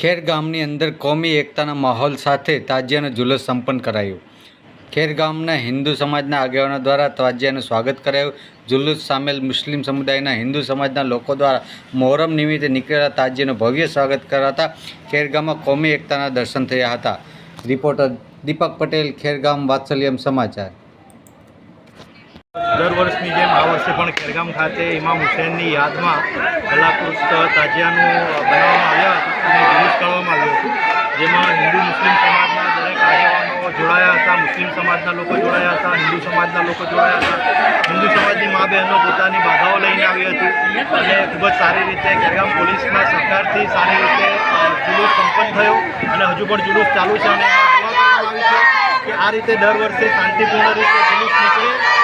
ખેર ગામની અંદર કોમી એકતાના માહોલ સાથે તાજિયાનો જુલુસ સંપન્ન કરાયું. ખેર ગામના હિન્દુ સમાજના આગેવાનો દ્વારા તાજિયાનું સ્વાગત કરાયું. જુલુસ સામેલ મુસ્લિમ સમુદાયના હિન્દુ સમાજના લોકો દ્વારા મોહરમ નિમિત્તે નીકળેલા તાજિયાનું ભવ્ય સ્વાગત કરાતા ખેરગામમાં કોમી એકતાના દર્શન થયા હતા. રિપોર્ટર દીપક પટેલ, ખેરગામ વાત્સલ્યમ સમાચાર. દર વર્ષની જેમ આ વર્ષે પણ ખેરગામ ખાતે ઇમામ હુસેનની યાદમાં કલાકૃત તાજિયાનું બનાવવામાં આવ્યા હતા અને જુલુસ કાઢવામાં આવ્યું હતું. જેમાં હિન્દુ મુસ્લિમ સમાજના દરેક આગેવાનો જોડાયા હતા, મુસ્લિમ સમાજના લોકો જોડાયા હતા, હિન્દુ સમાજના લોકો જોડાયા હતા. હિન્દુ સમાજની મા બહેનો પોતાની બાધાઓ લઈને આવી હતી અને ખૂબ જ સારી રીતે ખેરગામ પોલીસના સહકારથી સારી રીતે જુલુસ સંપન્ન થયો અને હજુ પણ જુલુસ ચાલુ છે અને આ રીતે દર વર્ષે શાંતિપૂર્ણ રીતે જુલુસ નીકળે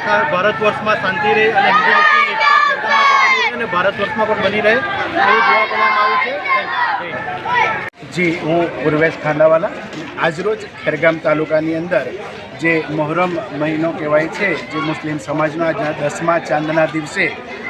આખા ભારત વર્ષમાં શાંતિ રહે અને હિન્દુ મુસ્લિમ અને ભારત વર્ષમાં પણ બની રહે, એવું જોવા કરવામાં આવ્યું છે. જી, હું પૂર્વેશ ખાંડાવાલા. આજરોજ ખેરગામ તાલુકાની અંદર જે મોહરમ મહિનો કહેવાય છે, જે મુસ્લિમ સમાજના આજના દસમા ચાંદના દિવસે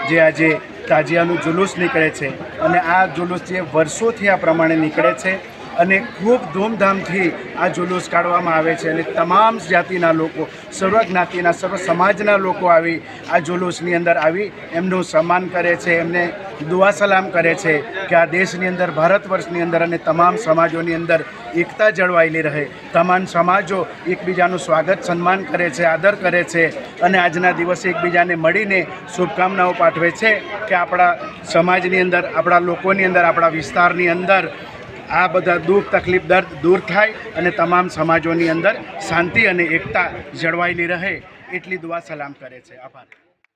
જે આજે તાજિયાનું જુલુસ નીકળે છે. અને આ જુલુસ જે વર્ષોથી આ પ્રમાણે નીકળે છે અને ખૂબ ધૂમધામથી આ જુલુસ કાઢવામાં આવે છે અને તમામ જાતિના લોકો સર્વ જ્ઞાતિના સર્વ સમાજના લોકો આવી આ જુલુસની અંદર આવી એમનું સન્માન કરે છે, એમને દુઆ સલામ કરે છે કે આ દેશની અંદર, ભારત વર્ષની અંદર અને તમામ સમાજોની અંદર એકતા જળવાયેલી રહે. તમામ સમાજો એકબીજાનું સ્વાગત, સન્માન કરે છે, આદર કરે છે અને આજના દિવસે એકબીજાને મળીને શુભકામનાઓ પાઠવે છે કે આપણા સમાજની અંદર, આપણા લોકોની અંદર, આપણા વિસ્તારની અંદર આ બધા દુઃખ, તકલીફ, દર્દ દૂર થાય અને તમામ સમાજોની અંદર શાંતિ અને એકતા જળવાયેલી રહે. એટલી દુઆ સલામ કરે છે. આભાર.